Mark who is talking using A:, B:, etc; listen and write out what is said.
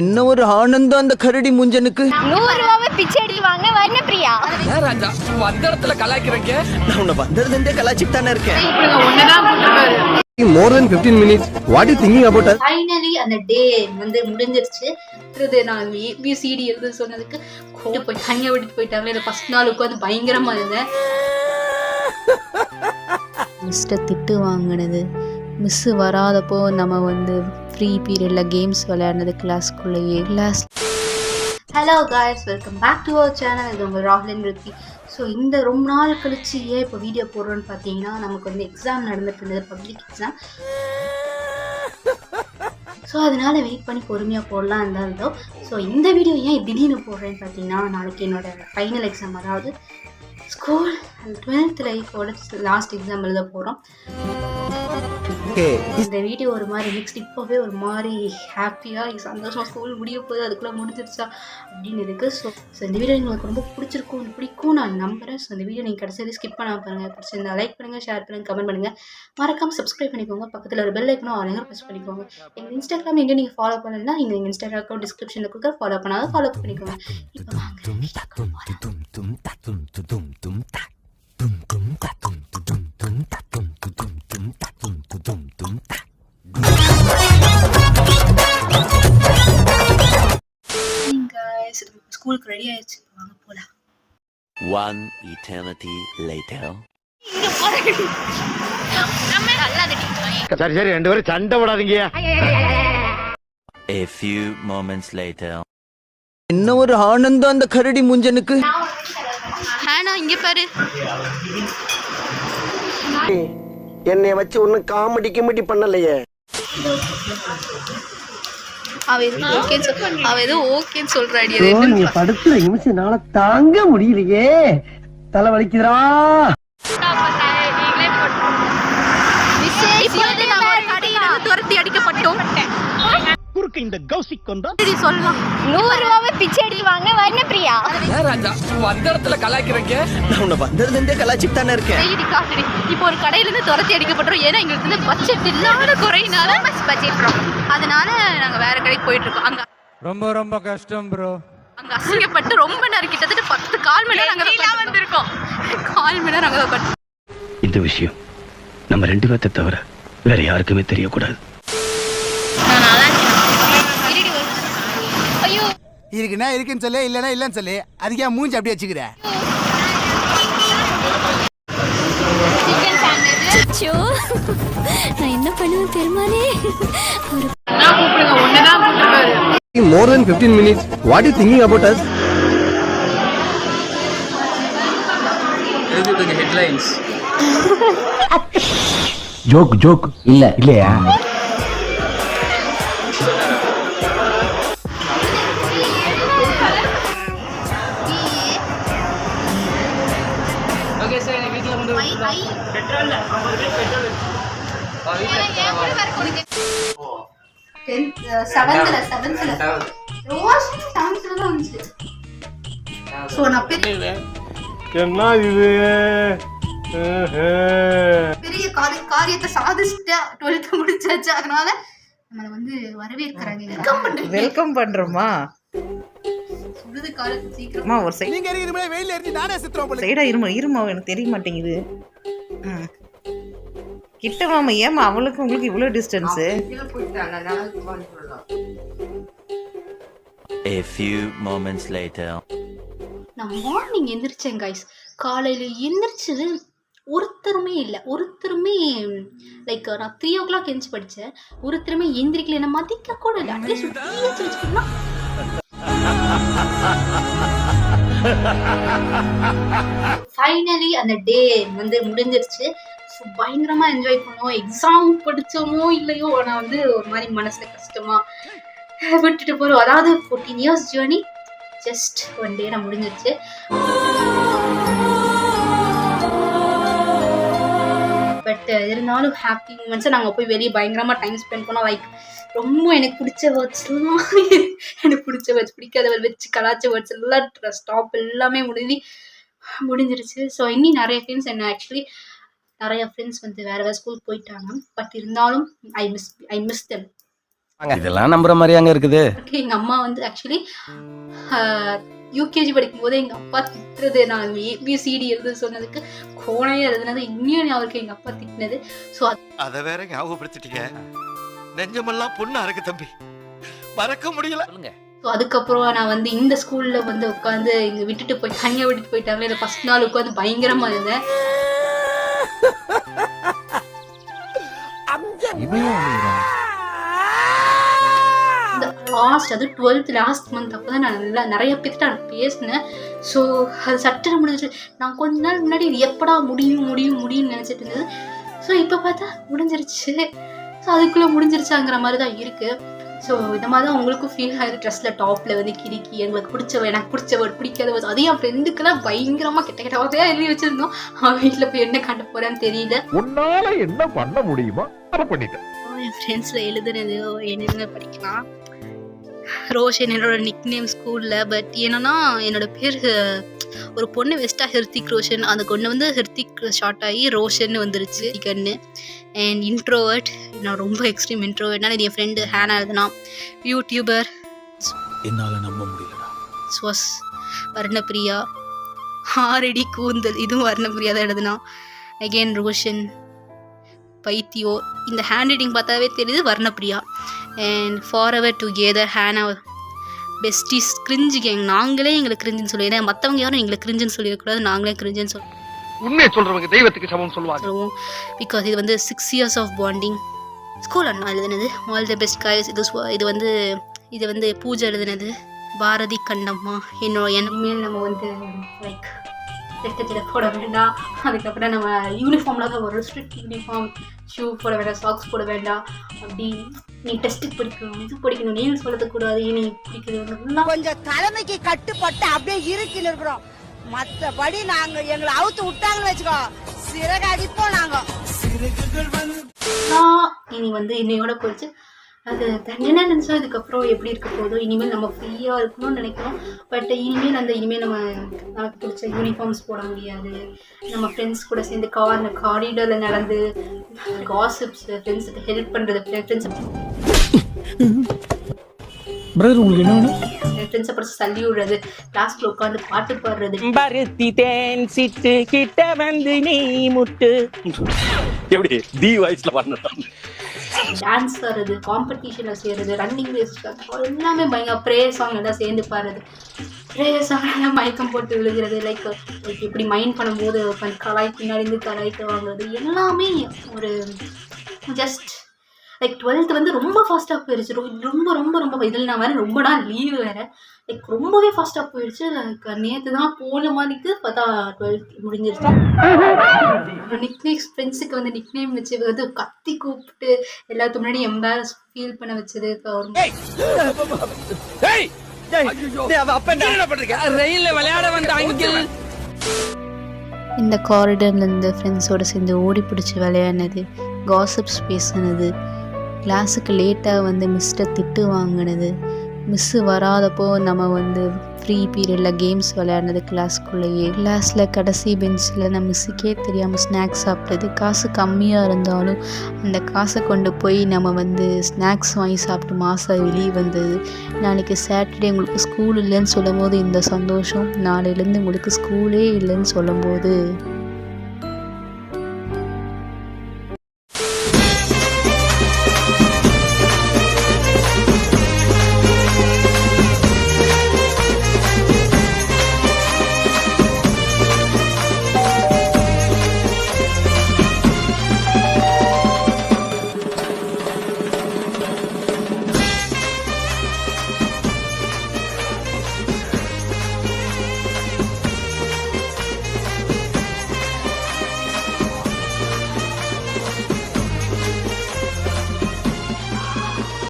A: என்ன ஒரு ஆனந்தம் அந்த கரடி முஞ்சனுக்கு?
B: நூறு ரூபாவை பிச்சை எடுத்துவாங்க வர்ண பிரியா?
C: ஏன் ராஜா வந்த இடத்துல கலாய்க்கிறீங்க?
A: நான் உன்னை வந்ததுல இருந்தே கலாச்சிட்டு தானே இருக்கேன்.
D: 15 minutes. What are you thinking about us?
E: Finally அந்த டே வந்து முடிஞ்சிருச்சு. இது நான் ஏபிசிடி எழுத சொன்னதுக்கு கூட்டு போய் தனியாக விட்டுட்டு போயிட்டாங்களே இந்த ஃபர்ஸ்ட் நாள் உட்காந்து பயங்கரமா இருந்தேன். மிஸ்டர் திட்டு வாங்கினது. மிஸ்ஸு வராதப்போ நம்ம வந்து ஃப்ரீ பீரியடில் கேம்ஸ் விளையாடுனது கிளாஸ்க்குள்ளேயே class hello guys welcome back to our channel இது உங்கள் ராகுலின் ரித்தி. ஸோ இந்த ரொம்ப நாள் கழிச்சு ஏன் இப்போ வீடியோ போடுறோன்னு பார்த்தீங்கன்னா நமக்கு வந்து எக்ஸாம் நடந்துட்டு இருந்தது பப்ளிக் எக்ஸாம் ஸோ அதனால வெயிட் பண்ணி பொறுமையாக போடலாம் இருந்தாலும் ஸோ இந்த வீடியோ ஏன் திடீர்னு போடுறேன்னு பார்த்தீங்கன்னா நாளைக்கு என்னோட ஃபைனல் எக்ஸாம் அதாவது ஸ்கூல் டுவெல்த் லைஃபோட லாஸ்ட் எக்ஸாம் எழுத போகிறோம் இந்த வீடியோ ஒரு மாதிரி நெக்ஸ்ட் இப்போவே ஒரு மாதிரி ஹாப்பியாக சந்தோஷமா ஸ்கூல் முடிய போகுது அதுக்குள்ளே முடிஞ்சிருச்சா அப்படின்னு இருக்குது ஸோ ஸோ இந்த வீடியோ உங்களுக்கு ரொம்ப பிடிச்சிருக்கும் பிடிக்கும் நான் நம்புறேன் ஸோ இந்த வீடியோ நீங்கள் கடைசி ஸ்கிப் பண்ணாம பாருங்கள் பிடிச்சிருந்தா லைக் பண்ணுங்கள் ஷேர் பண்ணுங்கள் கமெண்ட் பண்ணுங்கள் மறக்காம சப்ஸ்கிரைப் பண்ணிக்கோங்க பக்கத்தில் ஒரு பெல் ஐக்கனும் ஆளுங்க ப்ரெஸ் பண்ணிக்கோங்க எங்கள் இன்ஸ்டாகிராம் எங்கேயும் நீங்கள் ஃபாலோ பண்ணலன்னா இந்த எங்கள் இன்ஸ்டாகிராம் அக்கௌண்ட் டிஸ்கிரிப்ஷனில் கொடுக்குற ஃபாலோ பண்ணாத ஃபாலோ பண்ணிக்கோங்க இப்போ வாங்க ஸ்கூலுக்கு ரெடி ஆயிடுச்சு. வாங்க போலாம்.
F: One eternity later.
D: சரி சரி ரெண்டு பேரும் சண்டை விடாதீங்க
F: A few moments later.
A: என்ன ஒரு ஆனந்தம் அந்த கரடி முஞ்சனுக்கு.
E: ஹேனா இங்க பாரு.
G: என்னைய வச்சு ஒன்னும் காமெடி கிமெடி பண்ணலையே.
E: அவ எதுவும் ஓகேன்னு சொல் அவ எதுவும் ஓகேன்னு சொல்றாடி அது என்னன்னு
G: நீங்க படுத்துற நிமிஷம் என்னால தாங்க முடியலையே. தலை வலிக்குதுடா
E: இப்போ வந்து நாங்க ஒரு கடையில இருந்து துரத்தி அடிக்கப்பட்டோம்
G: குறுக்கு இந்த கௌசிக் கொண்டா?
E: சரி சொல்லலாம்
B: நூறு ரூபாவை பிச்சை எடுத்துவாங்க. வர்ண பிரியா?
C: ராஜா வந்த இடத்துல கலாய்க்கிறீங்க?
A: நான் உன்னை வந்ததுல இருந்தே கலாச்சிட்டு தானே இருக்கேன்.
E: செய்தி காசடி இப்போ ஒரு கடையில இருந்து துரத்தி அடிக்கப்பட்டோம் ஏன்னா எங்களுக்கு வந்து பட்ஜெட் இல்லாத குறையினால பட்ஜெட் ப்ராப்ளம் அதனால நாங்க வேற கடைக்கு போயிட்டு இருக்கோம் அங்க
H: ரொம்ப ரொம்ப கஷ்டம் ப்ரோ
E: அங்க அசிங்கப்பட்டு ரொம்ப நேரம் கிட்டத்தட்ட பத்து கால் மணி நேரம் அங்க வந்திருக்கோம். கால் மணி நேரம் அங்க
I: இந்த விஷயம் நம்ம ரெண்டு பேர்த்த தவிர வேற யாருக்குமே தெரியக்கூடாது
E: நான் நல்லா இருக்கேன் இருடி ஒரு- ஐயோ
H: இருக்குன்னா இருக்குன்னு சொல்லு இல்லைன்னா இல்லைன்னு சொல்லு. அதுக்கே மூஞ்சி அப்படியே வச்சுக்கிற?
B: நான் என்ன பண்ணுவேன் பெருமானே
D: More than 15 minutes. What are you thinking about us?
C: Headlines
G: joke joke இல்ல. இல்லையா?
E: செவன்த்ல செவன்த்ல ரோஸ் செவன்த்ல தான் வந்துச்சு. ஸோ நான் பெரிய
D: என்ன இது?
E: பெரிய காரிய காரியத்தை சாதிச்சுட்டு டுவெல்த் முடிச்சாச்சு. அதனால நம்மளை வந்து வரவேற்கிறாங்க. வெல்கம் பண்றீங்க.
J: வெல்கம் பண்றோமா?
E: சொல்லுது காலத்து சீக்கிரம்.
J: ஒரு சைடு
H: நீங்க மாதிரி வெயில இருந்து நானே சுத்துறோம் போல
J: சைடா இருமா இருமா எனக்கு தெரிய மாட்டேங்குது. ம். கிட்ட வாமா ஏமா அவளுக்கு உங்களுக்கு இவ்வளோ distance
F: A few moments later.
E: நான் மார்னிங் எந்திரிச்சேன் கைஸ் காலையில் எந்திரிச்சது ஒருத்தருமே இல்லை. ஒருத்தருமே லைக் நான் த்ரீ ஓ கிளாக் எந்திரிச்சு படித்தேன் ஒருத்தருமே எந்திரிக்கல. என்ன மதிக்க கூட இல்லை. அட்லீஸ்ட் வச்சுக்கலாம் ஃபைனலி அந்த டே வந்து முடிஞ்சிருச்சு. பயங்கரமாக என்ஜாய் பண்ணுவோம். எக்ஸாம் படித்தோமோ இல்லையோ ஆனால் வந்து ஒரு மாதிரி மனசில் கஷ்டமாக விட்டுட்டு போகிறோம் அதாவது fourteen years journey just one day நான் முடிஞ்சிருச்சு. பட் இருந்தாலும் ஹாப்பி மூமெண்ட்ஸை நாங்கள் போய் வெளியே பயங்கரமாக டைம் ஸ்பெண்ட் பண்ணோம். லைக் ரொம்ப எனக்கு பிடிச்ச வேர்ட்ஸ்லாம் எனக்கு பிடிச்ச வேர்ட்ஸ் பிடிக்காத வச்சு கலாச்ச வேர்ட்ஸ் எல்லாம் ஸ்டாப் எல்லாமே முடிஞ்சு முடிஞ்சிருச்சு. ஸோ இன்னும் நிறைய ஃப்ரெண்ட்ஸ் என்ன ஆக்சுவலி நிறைய ஃப்ரெண்ட்ஸ் வந்து வேறு வேறு ஸ்கூல் போயிட்டாங்க. பட் இருந்தாலும் I miss I miss them
D: இதெல்லாம் நம்புற மாதிரியாங்க இருக்குது.
E: இருக்கு எங்கள் அம்மா வந்து ஆக்சுவலி யூகேஜி படிக்கும் போது எங்கள் அப்பா திட்டுறது நான் ஏபிசிடி எழுத சொன்னதுக்கு கோணையே எழுதுனது இன்னும் அவருக்கு எங்கள் அப்பா திட்டினது. ஸோ
H: அத வேற ஞாபகப்படுத்திட்டீங்க. நெஞ்சமெல்லாம் பொண்ணா இருக்கு தம்பி. மறக்க முடியல.
C: சொல்லுங்க.
E: ஸோ அதுக்கப்புறம் நான் வந்து இந்த ஸ்கூலில் வந்து உட்காந்து இங்கே விட்டுட்டு போய் தனியாக விட்டுட்டு போயிட்டாங்களே இந்த ஃபஸ்ட் நாள் உட்காந்து பயங்கரமாக இருந்தேன். லாஸ்ட் அது டுவெல்த் லாஸ்ட் மந்த் அப்போ தான் நான் நல்லா நிறைய பேர்கிட்ட நான் பேசினேன். ஸோ அது சட்டனை முடிஞ்சிச்சு. நான் கொஞ்ச நாள் முன்னாடி இது எப்படா முடியும் முடியும் முடியும்னு நினச்சிட்டு இருந்தது. ஸோ இப்போ பார்த்தா முடிஞ்சிருச்சு. ஸோ அதுக்குள்ளே முடிஞ்சிருச்சாங்கிற மாதிரி தான் இருக்குது ஸோ இந்த மாதிரி தான் உங்களுக்கும் ஃபீல் ஆகுது. ட்ரெஸ்ஸில் டாப்பில் வந்து கிறுக்கி எங்களுக்கு பிடிச்ச எனக்கு பிடிச்ச வேர்ட் பிடிக்காத words. அதையும் என் ஃப்ரெண்டுக்கெல்லாம் பயங்கரமாக கெட்ட கெட்ட வார்த்தையாக எழுதி வச்சுருந்தோம். அவன் வீட்டில் போய் என்ன காட்ட போகிறான்னு தெரியல.
D: உன்னால என்ன பண்ண முடியுமா பண்ணிட்டேன்.
E: என் ஃப்ரெண்ட்ஸில் எழுதுனது என்னென்ன படிக்கலாம்? ரோஷன் என்னோட நிக் நேம் ஸ்கூலில் பட் என்னன்னா என்னோட பேர் ஒரு பொண்ணு வெஸ்டா ஹெர்த்திக் ரோஷன். அந்த கொண்டு வந்து ஹெர்த்திக் ஷார்ட் ஆகி ரோஷன் வந்துருச்சு. கண்ணு. அண்ட் இன்ட்ரோவர்ட் நான் ரொம்ப எக்ஸ்ட்ரீம் இன்ட்ரோவர்ட்னால என் ஃப்ரெண்டு ஹேனா எழுதுனா யூடியூபர்
I: என்னால நம்ப முடியலடா.
E: ஸ்வஸ் வர்ணப்பிரியா. ஆரடி கூந்தல். இதுவும் வர்ணப்பிரியா தான் எழுதுனா. அகெயின் ரோஷன். பைத்தியோ. இந்த ஹேண்ட் ரைட்டிங் பார்த்தாவே தெரியுது Varnapriya. And forever together ஹேனா பெஸ்டிஸ் கிரிஞ்சு கேங் நாங்களே எங்களை கிரிஞ்சுன்னு சொல்லிடுறேன் மற்றவங்க யாரும் எங்களை கிரிஞ்சுன்னு சொல்லிடக்கூடாது. நாங்களே கிரிஞ்சுன்னு சொல்லி
C: உண்மையை சொல்றவங்க தெய்வத்துக்கு சமம் சொல்லுவாங்க.
E: சொல்லுவோம். பிகாஸ் இது வந்து six years of bonding school அண்ணா எழுதுனது. ஆல் தி பெஸ்ட் காய்ஸ் இது இது வந்து இது வந்து பூஜை எழுதுனது. பாரதி கண்ணம்மா. என்னோட இனிமேல் நம்ம வந்து லைக் எடுத்துட்டு போட வேண்டாம். அதுக்கப்புறம் நம்ம யூனிஃபார்மில் தான் ஒரு ஸ்ட்ரிக்ட் யூனிஃபார்ம் ஷூ போட வேண்டாம் சாக்ஸ் போட வேண்டாம். அப்படி நீ டெஸ்ட்டுக்கு படிக்கணும் இது படிக்கணும் நீல் சொல்லக்கூடாது நீ பிடிக்கிறது
G: கொஞ்சம் தலைமைக்கு கட்டுப்பட்டு அப்படியே இருக்கின்னு இருக்கிறோம். மத்தபடி நாங்க எங்களை அவுத்து விட்டாங்கன்னு வச்சுக்கோ. சிறகு அடிப்போம் நாங்க.
E: நான் இனி வந்து இன்னையோட போயிடுச்சு அது தண்டனை நினச்சா இதுக்கப்புறம் எப்படி இருக்க போதோ இனிமேல் நம்ம ஃப்ரீயாக இருக்கணும்னு நினைக்கிறோம். பட் இனிமேல் அந்த இனிமேல் நம்ம நமக்கு பிடிச்ச யூனிஃபார்ம்ஸ் போட முடியாது. நம்ம ஃப்ரெண்ட்ஸ் கூட சேர்ந்து கார் காரிடரில் நடந்து காசிப்ஸ் ஃப்ரெண்ட்ஸுக்கு ஹெல்ப் பண்ணுறது ஃப்ரெண்ட்ஸ்
I: பிரதர் உங்களுக்கு என்ன
E: ஃப்ரெண்ட்ஸை படிச்சு தள்ளி விடுறது கிளாஸ்ல உட்காந்து பாட்டு பாடுறது.
C: பருத்தி தேன் சிட்டு கிட்ட வந்து நீ முட்டு.
F: எப்படி? தி வாய்ஸ்ல
E: டான்ஸ் தர்றது காம்படிஷனில் செய்யறது ரன்னிங் ரேஸ் எல்லாமே பயங்கர ப்ரேயர் சாங் எல்லாம் சேர்ந்து பாடுறது. ப்ரேயர் சாங் எல்லாம் மயக்கம் போட்டு விழுகிறது லைக் லைக் இப்படி மைண்ட் பண்ணும்போது கலாய் பின்னாடி இருந்து கலாய்க்கு வாங்குறது எல்லாமே ஒரு ஜஸ்ட் லைக் டுவெல்த் வந்து ரொம்ப ஃபாஸ்ட்டாக போயிடுச்சு ரொ- ரொம்ப ரொம்ப ரொம்ப இதில் நான் வேறு ரொம்ப நாள் லீவு வேறு. லைக் ரொம்பவே ஃபாஸ்ட்டாக போயிடுச்சு லைக் நேற்று தான் போன மாதிரிக்கு பார்த்தா டுவெல்த் முடிஞ்சிருச்சு. நிக்னேம்ஸ் ஃப்ரெண்ட்ஸுக்கு வந்து நிக்னேம் வச்சு வந்து கத்தி கூப்பிட்டு எல்லாத்துக்கு முன்னாடி எம்பாரஸ் ஃபீல் பண்ண வச்சது.
C: ரயில்ல விளையாட வந்த அங்கிள்.
E: இந்த காரிடர்லேருந்து ஃப்ரெண்ட்ஸோடு சேர்ந்து ஓடி பிடிச்சி விளையாடினது காசிப்ஸ் பேசுனது கிளாஸுக்கு லேட்டாக வந்து மிஸ்ட்டை திட்டு வாங்கினது. மிஸ்ஸு வராதப்போ நம்ம வந்து ஃப்ரீ பீரியடில் கேம்ஸ் விளையாடினது கிளாஸ்க்குள்ளேயே கிளாஸில் கடைசி பெஞ்சில் நம்ம மிஸ்ஸுக்கே தெரியாமல் ஸ்நாக்ஸ் சாப்பிட்டது. காசு கம்மியாக இருந்தாலும் அந்த காசை கொண்டு போய் நம்ம வந்து ஸ்நாக்ஸ் வாங்கி சாப்பிட்டு மாதம் வெளியே வந்தது. நாளைக்கு சாட்டர்டே உங்களுக்கு ஸ்கூல் இல்லைன்னு சொல்லும் போது இந்த சந்தோஷம். நாளையிலேருந்து உங்களுக்கு ஸ்கூலே இல்லைன்னு சொல்லும்போது.